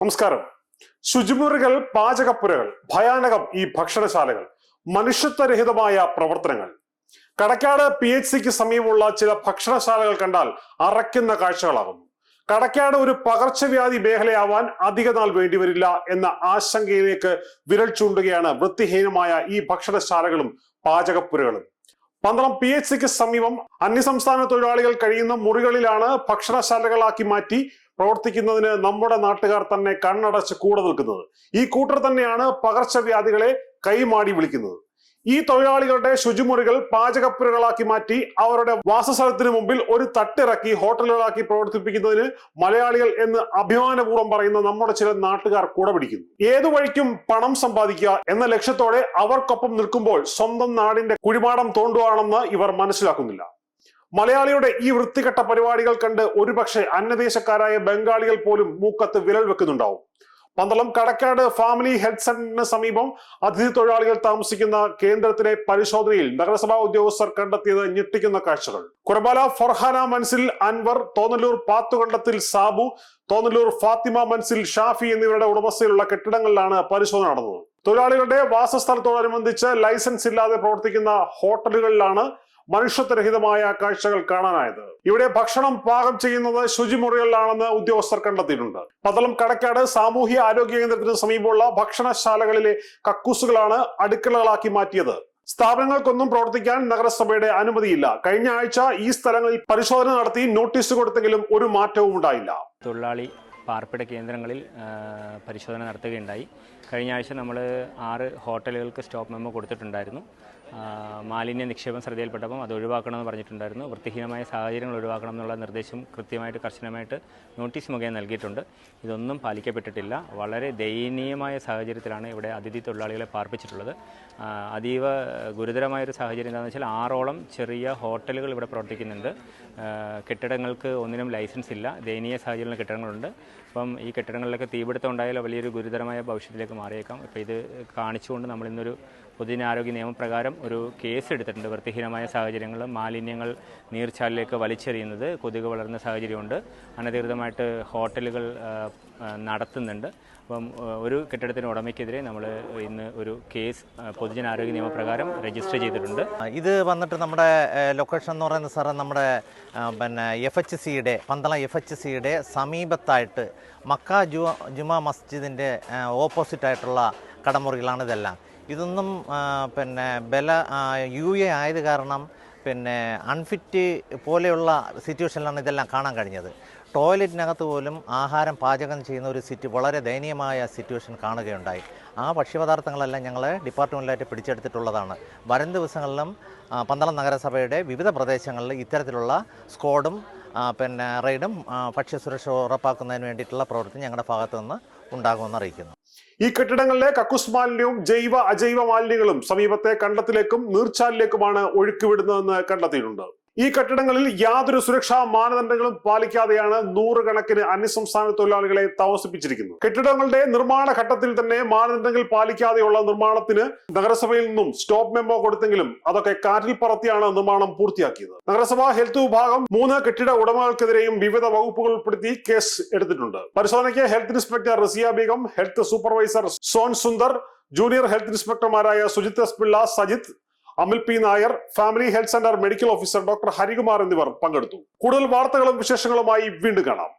നമസ്കാരം. ശുചിമുറികൾ പാചകപ്പുരകൾ ഭയാനകം ഈ ഭക്ഷണശാലകൾ മനുഷ്യത്വരഹിതമായ പ്രവർത്തനങ്ങൾ. കടക്കാട് പി എച്ച് സിക്ക് സമീപമുള്ള ചില ഭക്ഷണശാലകൾ കണ്ടാൽ അറയ്ക്കുന്ന കാഴ്ചകളാകുന്നു. കടക്കാട് ഒരു പകർച്ചവ്യാധി മേഖലയാവാൻ അധിക നാൾ വേണ്ടിവരില്ല എന്ന ആശങ്കയിലേക്ക് വിരൽ ചൂണ്ടുകയാണ് വൃത്തിഹീനമായ ഈ ഭക്ഷണശാലകളും പാചകപ്പുരകളും. പന്തളം പി എച്ച് സിക്ക് സമീപം അന്യസംസ്ഥാന തൊഴിലാളികൾ കഴിയുന്ന മുറികളിലാണ് ഭക്ഷണശാലകളാക്കി മാറ്റി പ്രവർത്തിക്കുന്നതിന് നമ്മുടെ നാട്ടുകാർ തന്നെ കണ്ണടച്ച് കൂടെ നിൽക്കുന്നത്. ഈ കൂട്ടർ തന്നെയാണ് പകർച്ചവ്യാധികളെ കൈമാടി വിളിക്കുന്നത്. ഈ തൊഴിലാളികളുടെ ശുചിമുറികൾ പാചകപ്പുരകളാക്കി മാറ്റി അവരുടെ വാസസ്ഥലത്തിന് മുമ്പിൽ ഒരു തട്ടിറക്കി ഹോട്ടലുകളാക്കി പ്രവർത്തിപ്പിക്കുന്നതിന് മലയാളികൾ എന്ന് അഭിമാനപൂർവം പറയുന്ന നമ്മുടെ ചില നാട്ടുകാർ കൂടെ പിടിക്കുന്നു. ഏതു വഴിക്കും പണം സമ്പാദിക്കുക എന്ന ലക്ഷ്യത്തോടെ അവർക്കൊപ്പം നിൽക്കുമ്പോൾ സ്വന്തം നാടിന്റെ കുഴിമാടം തോണ്ടുവാണെന്ന് ഇവർ മനസ്സിലാക്കുന്നില്ല. മലയാളിയുടെ ഈ വൃത്തികെട്ട പരിപാടികൾ കണ്ട് ഒരുപക്ഷെ അന്യദേശക്കാരായ ബംഗാളികൾ പോലും മൂക്കത്ത് വിരൽ വെക്കുന്നുണ്ടാവും. പന്തളം കടക്കാട് ഫാമിലി ഹെൽത്ത് സെന്ററിന് സമീപം അതിഥി തൊഴിലാളികൾ താമസിക്കുന്ന കേന്ദ്രത്തിലെ പരിശോധനയിൽ നഗരസഭാ ഉദ്യോഗസ്ഥർ കണ്ടെത്തിയത് ഞെട്ടിക്കുന്ന കാഴ്ചകൾ. കുറബാല ഫർഹാന മൻസിൽ അൻവർ തോന്നലൂർ പാത്തുകണ്ടത്തിൽ സാബു തോന്നലൂർ ഫാത്തിമ മൻസിൽ ഷാഫി എന്നിവരുടെ ഉടമസ്ഥയിലുള്ള കെട്ടിടങ്ങളിലാണ് പരിശോധന നടന്നത്. തൊഴിലാളികളുടെ വാസസ്ഥലത്തോടനുബന്ധിച്ച് ലൈസൻസ് ഇല്ലാതെ പ്രവർത്തിക്കുന്ന ഹോട്ടലുകളിലാണ് മനുഷ്യത്വരഹിതമായ കാഴ്ചകൾ കാണാനായത്. ഇവിടെ ഭക്ഷണം പാകം ചെയ്യുന്നത് ശുചിമുറികളിലാണെന്ന് ഉദ്യോഗസ്ഥർ കണ്ടെത്തിയിട്ടുണ്ട്. പതളം കടക്കാട് സാമൂഹ്യ ആരോഗ്യ കേന്ദ്രത്തിന് സമീപമുള്ള ഭക്ഷണശാലകളിലെ കക്കൂസുകളാണ് അടുക്കളകളാക്കി മാറ്റിയത്. സ്ഥാപനങ്ങൾക്കൊന്നും പ്രവർത്തിക്കാൻ നഗരസഭയുടെ അനുമതിയില്ല. കഴിഞ്ഞ ആഴ്ച ഈ സ്ഥലങ്ങളിൽ പരിശോധന നടത്തി നോട്ടീസ് കൊടുത്തെങ്കിലും ഒരു മാറ്റവും ഉണ്ടായില്ല. തൊഴിലാളി പാർപ്പിട കേന്ദ്രങ്ങളിൽ പരിശോധന നടത്തുകയുണ്ടായി. കഴിഞ്ഞ ആഴ്ച നമ്മൾ ആറ് ഹോട്ടലുകൾക്ക് സ്റ്റോപ്പ് മെമ്മോ കൊടുത്തിട്ടുണ്ടായിരുന്നു. മാലിന്യ നിക്ഷേപം ശ്രദ്ധയിൽപ്പെട്ടപ്പം അത് ഒഴിവാക്കണമെന്ന് പറഞ്ഞിട്ടുണ്ടായിരുന്നു. വൃത്തിഹീനമായ സാഹചര്യങ്ങൾ ഒഴിവാക്കണം എന്നുള്ള നിർദ്ദേശം കൃത്യമായിട്ട് കർശനമായിട്ട് നോട്ടീസ് മുഖേന നൽകിയിട്ടുണ്ട്. ഇതൊന്നും പാലിക്കപ്പെട്ടിട്ടില്ല. വളരെ ദയനീയമായ സാഹചര്യത്തിലാണ് ഇവിടെ അതിഥി തൊഴിലാളികളെ പാർപ്പിച്ചിട്ടുള്ളത്. അതീവ ഗുരുതരമായൊരു സാഹചര്യം എന്താണെന്ന് വെച്ചാൽ ആറോളം ചെറിയ ഹോട്ടലുകൾ ഇവിടെ പ്രവർത്തിക്കുന്നുണ്ട്. കെട്ടിടങ്ങൾക്ക് ഒന്നിനും ലൈസൻസ് ഇല്ല. ദയനീയ സാഹചര്യമുള്ള കെട്ടിടങ്ങളുണ്ട്. അപ്പം ഈ കെട്ടിടങ്ങളിലൊക്കെ തീപിടുത്തം ഉണ്ടായാലോ വലിയൊരു ഗുരുതരമായ ഭവിഷ്യത്തിലേക്ക് മാറിയേക്കാം. അപ്പോൾ ഇത് കാണിച്ചുകൊണ്ട് നമ്മൾ ഇന്നൊരു പൊതുജനാരോഗ്യ നിയമപ്രകാരം ഒരു കേസ് എടുത്തിട്ടുണ്ട് വൃത്തിഹീനമായ സാഹചര്യങ്ങൾ മാലിന്യങ്ങൾ നീർച്ചാലിലേക്ക് വലിച്ചെറിയുന്നത് കൊതുക് വളർന്ന സാഹചര്യമുണ്ട്. അനധികൃതമായിട്ട് ഹോട്ടലുകൾ നടത്തുന്നുണ്ട്. അപ്പം ഒരു കെട്ടിടത്തിന് ഉടമയ്ക്കെതിരെ നമ്മൾ ഇന്ന് ഒരു കേസ് പൊതുജനാരോഗ്യ നിയമപ്രകാരം രജിസ്റ്റർ ചെയ്തിട്ടുണ്ട്. ഇത് വന്നിട്ട് നമ്മുടെ ലൊക്കേഷൻ എന്ന് പറയുന്ന സാറേ നമ്മുടെ പിന്നെ എഫ് എച്ച് സിയുടെ പന്തളം എഫ് എച്ച് സിയുടെ സമീപത്തായിട്ട് മക്ക ജുമാ മസ്ജിദിന്റെ ഓപ്പോസിറ്റായിട്ടുള്ള കടമുറികളാണ് ഇതെല്ലാം. ഇതൊന്നും പിന്നെ ബല യു എ ആയത് കാരണം പിന്നെ അൺഫിറ്റ് പോലെയുള്ള സിറ്റുവേഷനിലാണ് ഇതെല്ലാം കാണാൻ കഴിഞ്ഞത്. ടോയ്ലറ്റിനകത്ത് പോലും ആഹാരം പാചകം ചെയ്യുന്ന ഒരു സിറ്റ് വളരെ ദയനീയമായ സിറ്റുവേഷൻ കാണുകയുണ്ടായി. ആ ഭക്ഷ്യപദാർത്ഥങ്ങളെല്ലാം ഞങ്ങൾ ഡിപ്പാർട്ട്മെന്റിലായിട്ട് പിടിച്ചെടുത്തിട്ടുള്ളതാണ്. വരും ദിവസങ്ങളിലും പന്തളം നഗരസഭയുടെ വിവിധ പ്രദേശങ്ങളിൽ ഇത്തരത്തിലുള്ള സ്ക്വാഡും പിന്നെ റെയ്ഡും ഭക്ഷ്യസുരക്ഷ ഉറപ്പാക്കുന്നതിന് വേണ്ടിയിട്ടുള്ള പ്രവൃത്തി ഞങ്ങളുടെ ഭാഗത്തു നിന്ന് ഉണ്ടാകുമെന്ന് അറിയിക്കുന്നു. ഈ കെട്ടിടങ്ങളിലെ കക്കൂസ് മാലിന്യവും ജൈവ അജൈവ മാലിന്യങ്ങളും സമീപത്തെ കണ്ടത്തിലേക്കും നീർച്ചാലിലേക്കുമാണ് ഒഴുക്കിവിടുന്നതെന്ന് കണ്ടെത്തിയിട്ടുണ്ട്. ഈ കെട്ടിടങ്ങളിൽ യാതൊരു സുരക്ഷാ മാനദണ്ഡങ്ങളും പാലിക്കാതെയാണ് നൂറുകണക്കിന് അന്യസംസ്ഥാന തൊഴിലാളികളെ താമസിപ്പിച്ചിരിക്കുന്നത്. കെട്ടിടങ്ങളുടെ നിർമ്മാണ ഘട്ടത്തിൽ തന്നെ മാനദണ്ഡങ്ങൾ പാലിക്കാതെയുള്ള നിർമ്മാണത്തിന് നഗരസഭയിൽ നിന്നും സ്റ്റോപ്പ് മെമ്മോ കൊടുത്തെങ്കിലും അതൊക്കെ കാറ്റിൽ പറത്തിയാണ് നിർമ്മാണം പൂർത്തിയാക്കിയത്. നഗരസഭാ ഹെൽത്ത് വിഭാഗം മൂന്ന് കെട്ടിട ഉടമകൾക്കെതിരെയും വിവിധ വകുപ്പുകൾ ഉൾപ്പെടുത്തി കേസ് എടുത്തിട്ടുണ്ട്. പരിശോധനയ്ക്ക് health inspector Rasiya Beegum health supervisor Son Sundar junior health ഇൻസ്പെക്ടർമാരായ Sujith S Pillai Sajith Amil P Nair family health centre medical officer doctor Harikumar എന്നിവർ പങ്കെടുത്തു. കൂടുതൽ വാർത്തകളും വിശേഷങ്ങളുമായി വീണ്ടും കാണാം.